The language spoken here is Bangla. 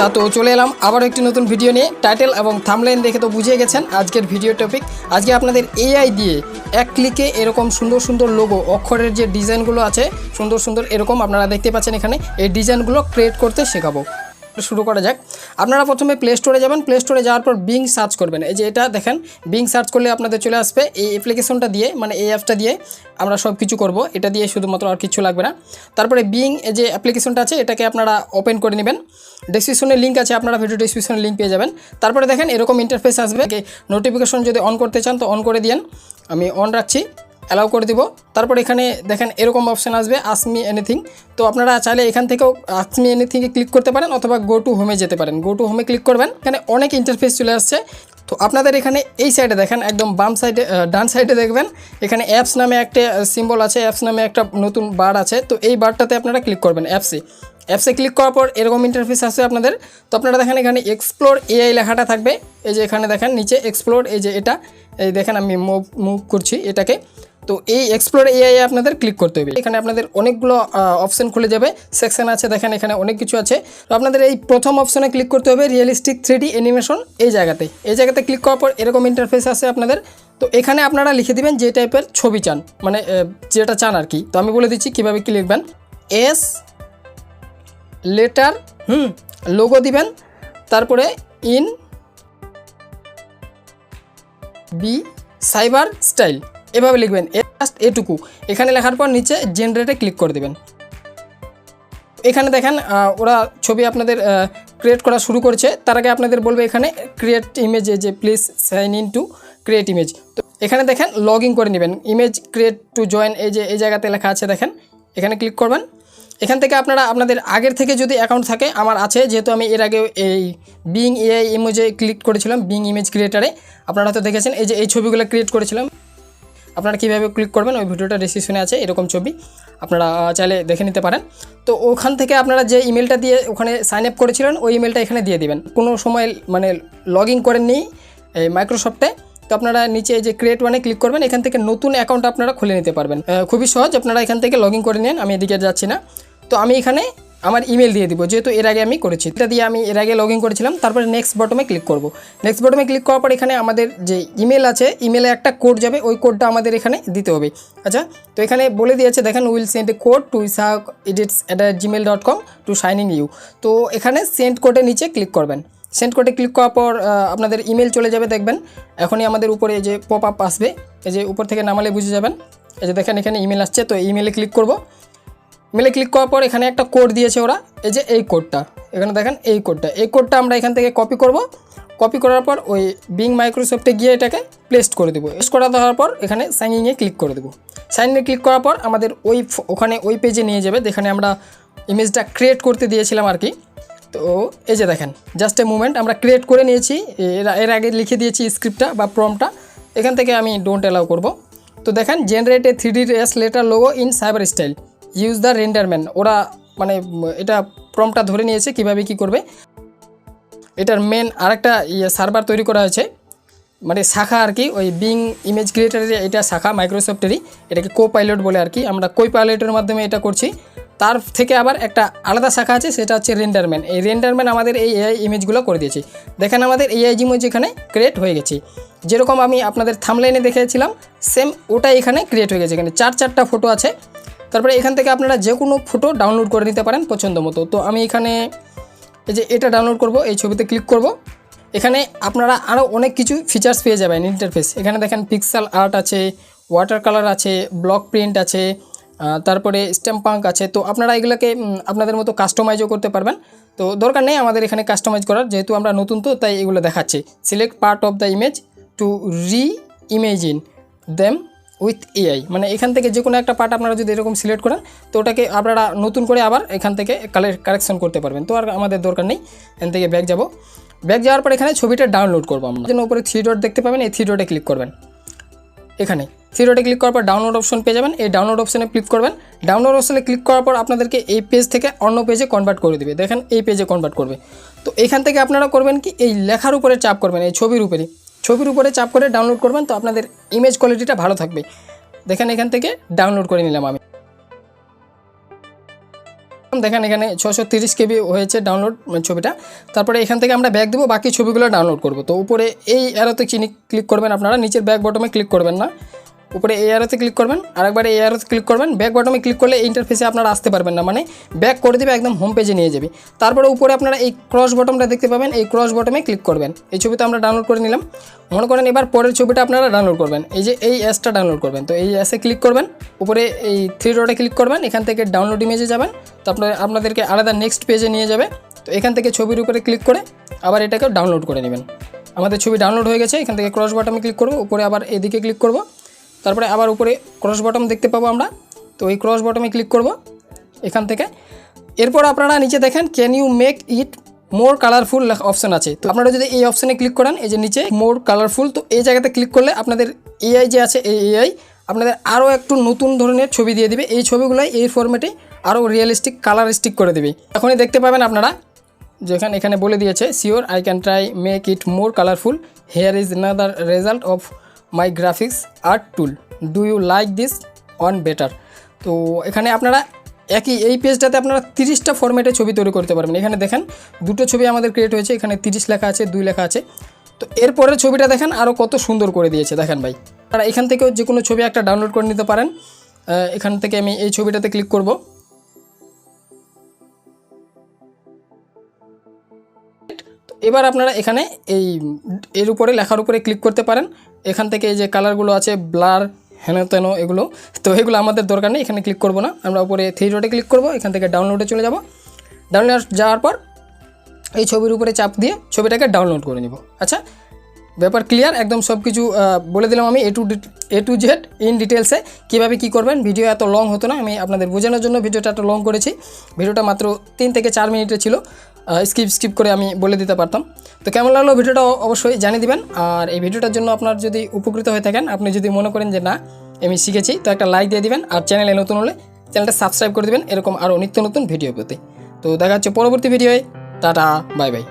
আচ্ছা তো চলে এলাম আবার একটি নতুন ভিডিও নিয়ে। টাইটেল এবং থামলাইন দেখে তো বুঝিয়ে গেছেন আজকের ভিডিও টপিক আজকে আপনাদের এআই দিয়ে এক ক্লিকে এরকম সুন্দর সুন্দর লোগো অক্ষরের যে ডিজাইনগুলো আছে, সুন্দর সুন্দর এরকম আপনারা দেখতে পাচ্ছেন এখানে। এই ডিজাইনগুলো ক্রিয়েট করতে শেখাবো। শুরু করা যাক। আপনারা প্রথমে প্লে স্টোরে যাবেন। প্লে স্টোরে যাওয়ার পর বিং সার্চ করবেন। এই যে এটা দেখেন বিং সার্চ করলে আপনাদের চলে আসবে। এই অ্যাপ্লিকেশনটা দিয়ে মানে এই অ্যাপটা দিয়ে আমরা সব কিছু করব। এটা দিয়ে শুধুমাত্র আর কিছু লাগবে না। তারপরে বিং যে অ্যাপ্লিকেশনটা আছে, এটাকে আপনারা ওপেন করে নেবেন। ডেসক্রিপশনে লিঙ্ক আছে, আপনারা ভিডিও ডেসক্রিপশনে লিঙ্ক পেয়ে যাবেন। তারপরে দেখেন, এরকম ইন্টারফেস আসবে। নোটিফিকেশন যদি অন করতে চান, তো অন করে দিয়েন। আমি অন রাখছি। অ্যালাউ করে দিব। তারপর এখানে দেখেন এরকম অপশান আসবে আসমি এনিথিং তো আপনারা চাইলে এখান থেকেও আসমি এনিথিংয়ে ক্লিক করতে পারেন অথবা গো টু হোমে যেতে পারেন। গো টু হোমে ক্লিক করবেন, এখানে অনেক ইন্টারফেস চলে আসছে। তো আপনাদের এখানে এই সাইডে দেখেন, একদম বাম সাইডে ডান সাইডে দেখবেন, এখানে অ্যাপস নামে একটা সিম্বল আছে অ্যাপস নামে একটা নতুন বার আছে। তো এই বারটাতে আপনারা ক্লিক করবেন অ্যাপসে অ্যাপসে ক্লিক করার পর এরকম ইন্টারফেস আসবে আপনাদের। তো আপনারা দেখেন এখানে এক্সপ্লোর এআই লেখাটা থাকবে। এই যে এখানে দেখেন, নিচে এক্সপ্লোর এই যে এটা। এই দেখেন আমি মুভ মুভ করছি এটাকে। তো এই এক্সপ্লোর এআই আপনাদের ক্লিক করতে হবে। এখানে আপনাদের অনেকগুলো অপশন খুলে যাবে। সেকশন আছে, দেখেন এখানে অনেক কিছু আছে। তো আপনাদের এই প্রথম অপশনে ক্লিক করতে হবে রিয়েলিস্টিক থ্রি অ্যানিমেশন এই জায়গাতে। এই জায়গাতে ক্লিক করার পর এরকম ইন্টারফেস আছে আপনাদের। তো এখানে আপনারা লিখে দিবেন যে টাইপের ছবি চান। মানে যেটা চান আর কি। তো আমি বলে দিচ্ছি কীভাবে কী লিখবেন। এস লেটার হুম লোগো দিবেন। তারপরে ইন বি সাইবার স্টাইল এভাবে লিখবেন জাস্ট এটুকু। এখানে লেখার পর নিচে জেনারেটে ক্লিক করে দেবেন। এখানে দেখেন ওরা ছবি আপনাদের ক্রিয়েট করা শুরু করছে। তার আগে আপনাদের বলবে এখানে ক্রিয়েট ইমেজ যে please sign in to create image তো এখানে দেখেন লগ করে নেবেন। ইমেজ ক্রিয়েট টু জয়েন এই যে, এই জায়গাতে লেখা আছে দেখেন, এখানে ক্লিক করবেন। এখান থেকে আপনারা, আপনাদের আগের থেকে যদি অ্যাকাউন্ট থাকে, আমার আছে, যেহেতু আমি এর আগে এই বিং এআই ইমেজে ক্লিক করেছিলাম বিং ইমেজ ক্রিয়েটারে আপনারা হয়তো দেখেছেন, এই যে, এই ছবিগুলো ক্রিয়েট করেছিলাম। আপনারা কীভাবে ক্লিক করবেন, ওই ভিডিওটা ডিসক্রিপশনে আছে, এরকম ছবি। আপনারা চাইলে দেখে নিতে পারেন। তো ওখান থেকে আপনারা যে ইমেলটা দিয়ে ওখানে সাইন আপ করেছিলেন, ওই ইমেলটা এখানে দিয়ে দিবেন। কোনো সময় মানে লগ ইন করেননি, এই মাইক্রোসফটে তো আপনারা নিচে যে ক্রিয়েট ওয়ানে ক্লিক করবেন, এখান থেকে নতুন অ্যাকাউন্ট আপনারা খুলে নিতে পারবেন। খুবই সহজ, আপনারা এখান থেকে লগ করে নেন, আমি এদিকে যাচ্ছি না। তো আমি এখানে আমার ইমেল দিয়ে দিব, যেহেতু এর আগে আমি করেছি। এটা দিয়ে আমি এর আগে লগ ইন করেছিলাম, তারপরে নেক্সট বটমে ক্লিক করব। নেক্সট বটমে ক্লিক করার পর এখানে আমাদের যে ইমেল আছে ইমেলে একটা কোড যাবে, ওই কোডটা আমাদের এখানে দিতে হবে। আচ্ছা তো এখানে বলে দিয়েছে, দেখেন will send a code to Isaac edits at Gmail dot com to sign in you তো এখানে সেন্ড কোডের নিচে ক্লিক করবেন। সেন্ড কোডে ক্লিক করার পর আপনাদের ইমেল চলে যাবে, দেখবেন। এখনই আমাদের উপরে যে পপ আপ আসবে, এই যে উপর থেকে নামালে বুঝে যাবেন। এই যে দেখেন, এখানে ইমেল আসছে, তো ইমেলে ক্লিক করব। মেলে ক্লিক করার পর এখানে একটা কোড দিয়েছে ওরা। এই যে এই কোডটা এখানে দেখেন এই কোডটা এই কোডটা আমরা এখান থেকে কপি করব। কপি করার পর ওই বিং মাইক্রোসফটে গিয়ে এটাকে প্লেস্ট করে দেবো। প্লেস্ট করা দেওয়ার পর এখানে সাইন ইনে ক্লিক করে দেবো। সাইন ইনে ক্লিক করার পর আমাদের ওই ওখানে ওই পেজে নিয়ে যাবে। যেখানে আমরা ইমেজটা ক্রিয়েট করতে দিয়েছিলাম আর কি। তো এই যে দেখেন জাস্ট এ মুমেন্ট আমরা ক্রিয়েট করে নিয়েছি। এর আগে লিখে দিয়েছি স্ক্রিপ্টটা বা প্রমটা এখান থেকে আমি ডোন্ট অ্যালাউ করব। তো দেখেন generate a three D S letter logo in cyber style use the RenderMan ওরা মানে এটা প্রমটা ধরে নিয়েছে কীভাবে কি করবে। এটার মেন আরেকটা ইয়ে সার্ভার তৈরি করা হয়েছে। মানে শাখা আর কি, ওই বিং ইমেজ ক্রিয়েটারের এটা শাখা মাইক্রোসফটেরই এটাকে কো পাইলট বলে আর কি। আমরা কই পাইলটের মাধ্যমে এটা করছি। তার থেকে আবার একটা আলাদা শাখা আছে, সেটা হচ্ছে রেন্ডারম্যান এই রেন্ডারম্যান আমাদের এই এআই ইমেজগুলো করে দিয়েছে। দেখেন আমাদের এআই ইমেজ এখানে ক্রিয়েট হয়ে গেছে। যেরকম আমি আপনাদের থামলাইনে দেখেছিলাম সেম ওটাই এখানে ক্রিয়েট হয়ে গেছে। এখানে চার চারটা ফটো আছে। তারপরে এখান থেকে আপনারা যে কোনো ফটো ডাউনলোড করে নিতে পারেন পছন্দ মতো। তো আমি এখানে এই যে এটা ডাউনলোড করব, এই ছবিতে ক্লিক করব। এখানে আপনারা আরও অনেক কিছু ফিচার্স পেয়ে যাবেন ইন্টারফেস এখানে দেখেন পিক্সেল আর্ট আছে ওয়াটার কালার আছে ব্লক প্রিন্ট আছে তারপরে স্ট্যাম্প পাঙ্ক আছে। তো আপনারা এগুলোকে আপনাদের মতো কাস্টমাইজও করতে পারবেন। তো দরকার নেই আমাদের এখানে কাস্টমাইজ করার, যেহেতু আমরা নতুন তো, তাই এগুলো দেখাচ্ছি। Select part of the image to reimagine them with AI মানে এখান থেকে যে কোনো একটা পার্ট আপনারা যদি এরকম সিলেক্ট করেন, তো ওটাকে আপনারা নতুন করে আবার এখান থেকে কারেকশন করতে পারবেন। তো আর আমাদের দরকার নেই, এখান থেকে ব্যাক যাব। ব্যাক যাওয়ার পর এখানে ছবিটা ডাউনলোড করব আমরা। যেন উপরে থ্রি ডট দেখতে পাবেন, এই থ্রি ডটে ক্লিক করবেন। এখানে থ্রি ডটে ক্লিক করার পর ডাউনলোড অপশন পেয়ে যাবেন। এই ডাউনলোড অপশনে ক্লিক করবেন। ডাউনলোড অপশনে ক্লিক করার পর আপনাদেরকে এই পেজ থেকে অন্য পেজে কনভার্ট করে দেবে। দেখেন এই পেজে কনভার্ট করবে। তো এখান থেকে আপনারা করবেন কি, এই লেখার উপরে চাপ করবেন, এই ছবির উপরে ছবির উপরে চাপ করে ডাউনলোড করবেন, তো আপনাদের ইমেজ কোয়ালিটিটা ভালো থাকবে। দেখেন এখান থেকে ডাউনলোড করে নিলাম আমি। দেখেন এখানে ছশো তিরিশ কেবি হয়েছে ডাউনলোড ছবিটা। তারপরে এখান থেকে আমরা ব্যাগ দেবো, বাকি ছবিগুলো ডাউনলোড করব। তো উপরে এই অ্যারোতে চিনি ক্লিক করবেন আপনারা, নিচের ব্যাগ বটমে ক্লিক করবেন না। উপরে এই ক্লিক করবেন, আরেকবার এই অ্যারোতে ক্লিক করবেন ব্যাক বটমে ক্লিক করলে ইন্টারফেসে আপনারা আসতে পারবেন না মানে ব্যাক করে দেবে, একদম হোম পেজে নিয়ে যাবে। তারপরে উপরে আপনারা এই ক্রস বটমটা দেখতে পাবেন, এই ক্রস বটমে ক্লিক করবেন। এই ছবিটা আমরা ডাউনলোড করে নিলাম। মনে করেন এবার পরের ছবিটা আপনারা ডাউনলোড করবেন। এই যে এই অ্যাসটা ডাউনলোড করবেন, তো এই অ্যাসে ক্লিক করবেন, উপরে এই থ্রি ডটে ক্লিক করবেন, এখান থেকে ডাউনলোড ইমেজে যাবেন, তো আপনার, আপনাদেরকে আলাদা নেক্সট পেজে নিয়ে যাবে, তো এখান থেকে ছবির উপরে ক্লিক করে আবার এটাকে ডাউনলোড করে নেবেন। আমাদের ছবি ডাউনলোড হয়ে গেছে, এখান থেকে ক্রস বাটমে ক্লিক করব, উপরে আবার এদিকে ক্লিক করব। তারপরে আবার উপরে ক্রস বটম দেখতে পাবো আমরা। তো এই ক্রস বটমে ক্লিক করব এখান থেকে। এরপর আপনারা নিচে দেখেন can you make it more colourful option আছে। তো আপনারা যদি এই অপশানে ক্লিক করেন, এই যে নিচে মোর কালারফুল তো এই জায়গাতে ক্লিক করলে আপনাদের এআই যে আছে, এই এআই আপনাদের আরও একটু নতুন ধরনের ছবি দিয়ে দিবে। এই ছবিগুলাই এই ফরম্যাটে আরও রিয়েলিস্টিক কালারিস্টিক করে দেবে। এখনই দেখতে পাবেন আপনারা যেখানে এখানে বলে দিয়েছে sure I can try make it more colourful here is another result of my graphics art tool do you like this on better তো এখানে আপনারা একই এই পেজটাতে আপনারা তিরিশটা ফরম্যাটে ছবি তৈরি করতে পারবেন। এখানে দেখেন, দুটো ছবি আমাদের ক্রিয়েট হয়েছে। এখানে তিরিশ লেখা আছে, দুই লেখা আছে। তো এরপরের ছবিটা দেখেন আরও কত সুন্দর করে দিয়েছে। দেখেন ভাই, আপনারা এখান থেকেও যে কোনো ছবি একটা ডাউনলোড করে নিতে পারেন। এখান থেকে আমি এই ছবিটাতে ক্লিক করব। এবার আপনারা এখানে এই এর উপরে, লেখার উপরে ক্লিক করতে পারেন। এখান থেকে এই যে কালারগুলো আছে ব্লার হেন তেন এগুলো। তো এগুলো আমাদের দরকার নেই, এখানে ক্লিক করব না। আমরা উপরে থ্রি ডটে ক্লিক করব, এখান থেকে ডাউনলোডে চলে যাব। ডাউনলোড যাওয়ার পর এই ছবির উপরে চাপ দিয়ে ছবিটাকে ডাউনলোড করে নিব। আচ্ছা ব্যাপার ক্লিয়ার একদম সব কিছু বলে দিলাম আমি A to A to Z in ডিটেলসে কীভাবে কী করবেন? ভিডিও এত লং হতো না, আমি আপনাদের বোঝানোর জন্য ভিডিওটা এত লং করেছি। ভিডিওটা মাত্র তিন থেকে চার মিনিটে ছিল। স্কিপ স্কিপ করে আমি বলে দিতে পারতাম। তো কেমন লাগল ভিডিওটা? অবশ্যই জানিয়ে দিবেন। আর এই ভিডিওটার জন্য আপনার যদি উপকৃত হয়ে থাকেন, আপনি যদি মনে করেন যে, না, আমি শিখেছি, তো একটা লাইক দিয়ে দিবেন। আর চ্যানেলে নতুন হলে চ্যানেলটা সাবস্ক্রাইব করে দেবেন। এরকম আরও নিত্য নতুন ভিডিও পেতে। তো দেখা হচ্ছে পরবর্তী ভিডিওয়ে টাটা বাই বাই